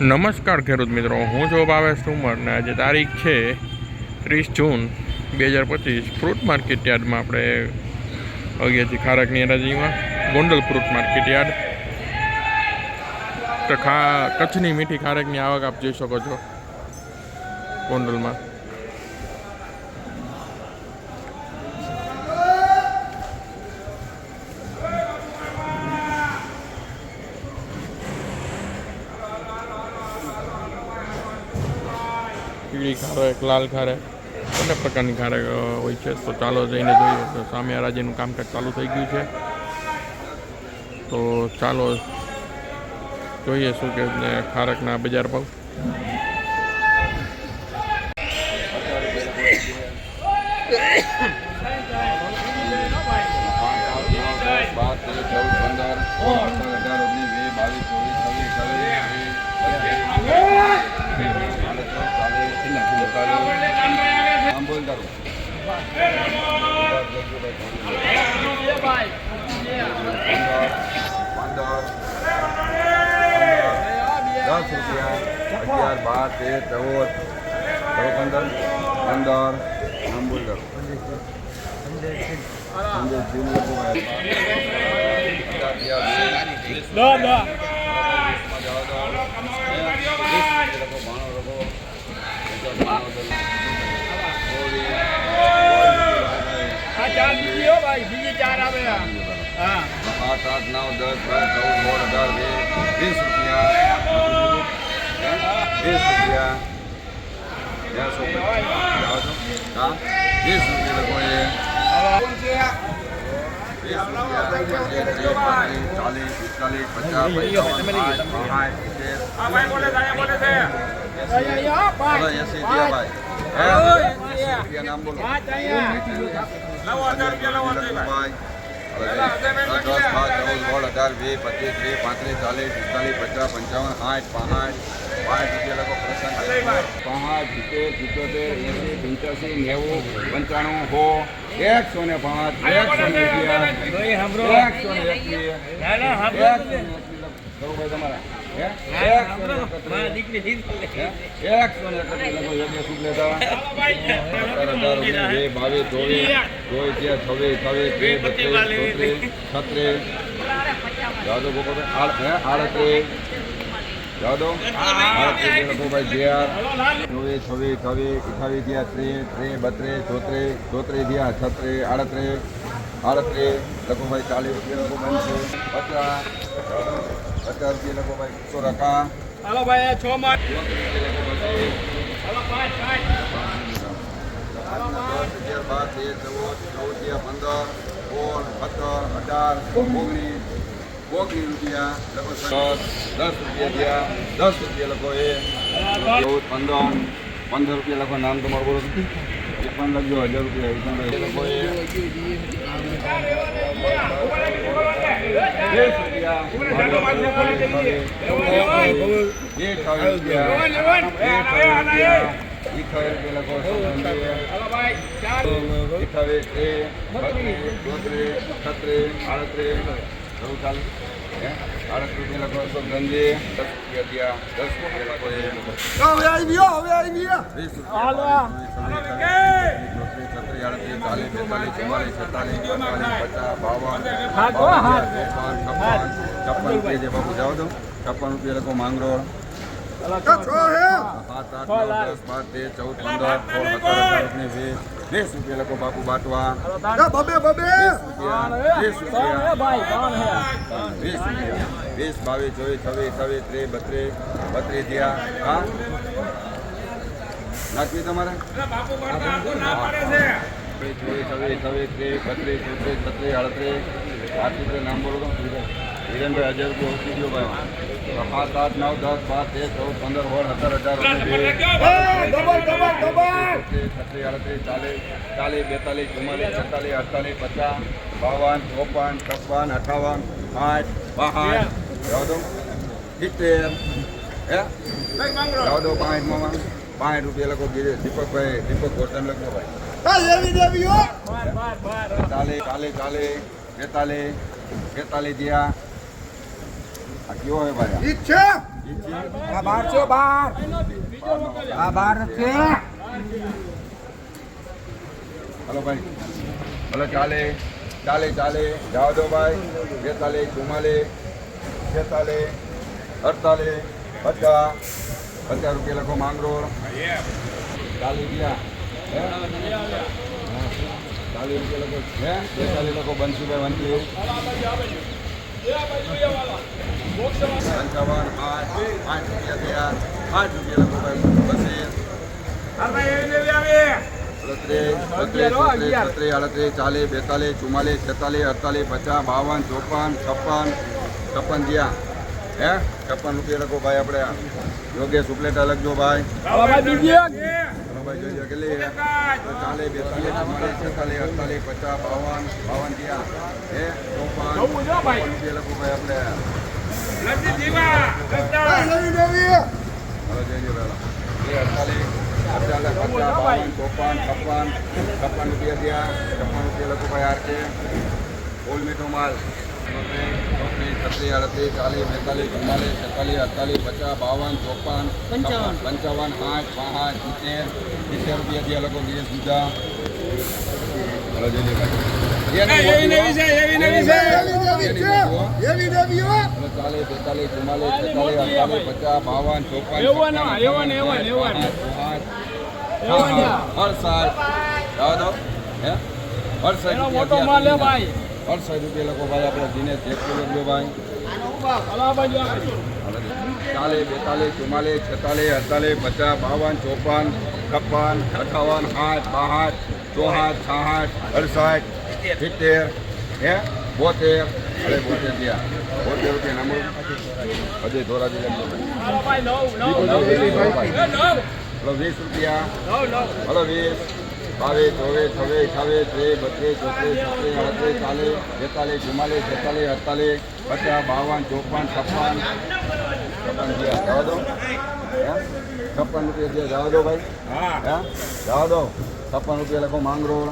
નમસ્કાર ખેડૂત મિત્રો, હું છું ભાવેશ ઠુમર ને આજે તારીખ છે ત્રીસ જૂન બે હજાર પચીસ ફ્રૂટ માર્કેટ યાર્ડમાં આપણે અગિયારથી ખારકની હરાજીમાં ગોંડલ ફ્રૂટ માર્કેટ યાર્ડ. તો ખા, કચ્છની મીઠી ખારકની આવક આપ જોઈ શકો છો ગોંડલમાં. પીળી ખારેક લાલ ખારેક બંને પ્રકારની ખારેક હોય છે. તો ચાલો જઈને જોઈએ. તો સામે હરાજીનું કામકાજ ચાલુ થઈ ગયું છે. તો ચાલો જોઈએ શું કે ખારકના બજાર ભાવ. સત્યાવીસ બોલ તારું પંદર દસ રૂપિયા અગિયાર બાર તેર ચૌદ પંદર પંદર નામ બોલ તારું હા આઠ આઠ નવ દસ બાર ચૌદ સોળ અઢાર બે વીસ રૂપિયા. વીસ રૂપિયા. વીસ રૂપિયા હા? વીસ રૂપિયા ચાલીસ પિસ્તાલીસ પચાસ પંચાવન ભાઈ. હે? દસ બાર ચૌદ સોળ અઢાર વીસ પચીસ ત્રીસ પાંત્રીસ ચાલીસ પિસ્તાલીસ પચાસ પંચાવન સાઠ પાંસઠ પાંચ રૂપિયા લોકો પ્રસંગ પાંચ સિત્તેર સિત્તોતેર એસી પંચ્યાસી નેવું પંચાણું સો એકસો ને પાંચ એકસો ને રૂપિયા. એકસો ને એકવીસ એકસો ને એકવીસ બરોબર તમારા બાવીસ, ચોવીસ, છવ્વીસ, છવ્વીસ, અઠ્ઠાવીસ થયા, ત્રીસ, ત્રીસ, બત્રીસ, ચોત્રીસ, ચોત્રીસ થયા, છત્રીસ, આડત્રીસ, આડત્રીસ, લઘુભાઈ ચાલીસ રૂપિયા લઘુભાઈ છે. પચાસ, પચાસ રૂપિયા લખોભાઈ સો રકા હાલો ભાઈ છ માં ચોત્રીસ રૂપિયા લખોભાઈ હાલો પાંચ પાંચ આજના દસ, અગિયાર, બાર, તેર, ચૌદ, ચૌદ, પંદર, સોળ, સત્તર, અઢાર, ઓગણીસ, ઓગણીસ રૂપિયા સર. દસ રૂપિયા થયા દસ રૂપિયા લખો એ ચૌદ પંદર પંદર રૂપિયા લખો નામ તમારું બોલો પણ લખજો હજાર રૂપિયા એ એ રૂપિયા રૂપિયા હાલો ભાઈ ચાર બત્રીસ ચોત્રીસ છત્રીસ આડત્રીસ ચૌદ ચાલીસ હે? આડત્રીસ રૂપિયા લખો છો ગંજી દસ રૂપિયા થયા દસ રૂપિયા લખો એ વીસ. રૂપિયા. છપ્પન રૂપિયા છે બાપુ જાઓ તો છપ્પન રૂપિયા લખો માંગરોળ. સાત આઠ નવ દસ બાર તેર ચૌદ પંદર સોળ સત્તર અઢાર ઓગણીસ વીસ વીસ રૂપિયા લખો બાપુ બાટવા વીસ રૂપિયા વીસ રૂપિયા વીસ રૂપિયા વીસ બાવીસ ચોવીસ છવ્વીસ છવ્વીસ ત્રીસ બત્રીસ બત્રીસ થયા હા નાખવી તમારે ચોવીસ છવ્વીસ છવ્વીસ ત્રીસ બત્રીસ ચોત્રીસ છત્રીસ આડત્રીસ આઠ રૂપિયા નામ બોલો તો હિરેનભાઈ હજાર રૂપિયા ઓછી ભાઈ. સાત આઠ નવ દસ બાર તેર ચૌદ પંદર સોળ સત્તર અઢાર છત્રીસ અડત્રીસ ચાલીસ ચાલીસ બેતાલીસ ચુમ્માલીસ છેતાલીસ અડતાલીસ પચાસ બાવન ચોપન છપ્પન અઠાવન સાઠ બાસઠ સિત્તેર હે? જવા દો પાંચમાં પાંચ રૂપિયા લખો ગીરે દીપકભાઈ દીપક ગોટન લખો ભાઈ. ચાલીસ ચાલીસ ચાલીસ બેતાલીસ બેતાલીસ આ કયો હે ભાઈ છે? આ બાર છો બાર. આ બાર છે. હલો ભાઈ. હલો ચાલે. ચાલે ચાલે. જાઓ દો ભાઈ. બેતાલીસ ચુમ્માલીસ છેતાલીસ અડતાલીસ પચાસ. પચાસ રૂપિયા લખો માંગરો. ચાલીસ ગયા. હે? હા. ચાલીસ રૂપિયા લખો. હે? બેતાલીસ લખો ભાઈ વંચી પંચાવન પાંચ આઠ રૂપિયા થયા આઠ રૂપિયા લખો ભાઈ બસીસ બત્રીસ બત્રીસ ચોત્રીસ છત્રીસ ચાલીસ બેતાલીસ ચુમ્માલીસ છેતાલીસ અડતાલીસ પચાસ, બાવન, ચોપન, છપ્પન છપ્પન જ્યાં. હે? છપ્પન રૂપિયા લખો ભાઈ આપણે યોગેશ સુપ્લેટા લખજો ભાઈ. છપ્પન રૂપિયા થયા. છપ્પન રૂપિયા લખો ભાઈ આર કે. ઓલ મીઠો માલ. ચોત્રીસ છત્રીસ અડત્રીસ ચાલીસ બેતાલીસ ચુમ્માલીસ છેતાલીસ અડતાલીસ પચાસ બાવન ચોપન પંચાવન. પંચાવન આઠ પાંચ સિત્તેર સિત્તેર રૂપિયા થયા લખો ગેસ બીજા. હલો જોઈ લો ભાઈ એવી નવી છે, એવી નવી છે. એની નવી હો. હલો ચાલીસ બેતાલીસ ચુમ્માલીસ છેતાલીસ અડતાલીસ પચાસ બાવન ચોપન તો હે? હરસાઠ એનો મોટો માલ ભાઈ. હરસાઠ રૂપિયા લખો ભાઈ આપણે દિનેશ ચેક કરી લેજો ભાઈ બેતાલીસ ચુમ્માલીસ છેતાલીસ અડતાલીસ પચાસ બાવન ચોપન છપ્પન અઠાવન આઠ બાસઠ ચોસઠ છાસઠ અડસઠ સિત્તેર હે? બોતેર. અરે બોતેર બોતેર રૂપિયા નંબર ધોરાજી. હલો વીસ રૂપિયા. હલો વીસ. બાવીસ ચોવીસ છવ્વીસ અઠાવીસ ત્રીસ બત્રીસ ચોત્રીસ છત્રીસ અડત્રીસ ચાલીસ બેતાલીસ ચુમ્માલીસ છેતાલીસ અડતાલીસ પચાસ બાવન ચોપન છપ્પન છપ્પન રૂપિયા. જવા દો. હે? છપ્પન રૂપિયા થયા જવા દો ભાઈ. હા. હે? જવા દો. છપ્પન રૂપિયા લખો માંગરોળ.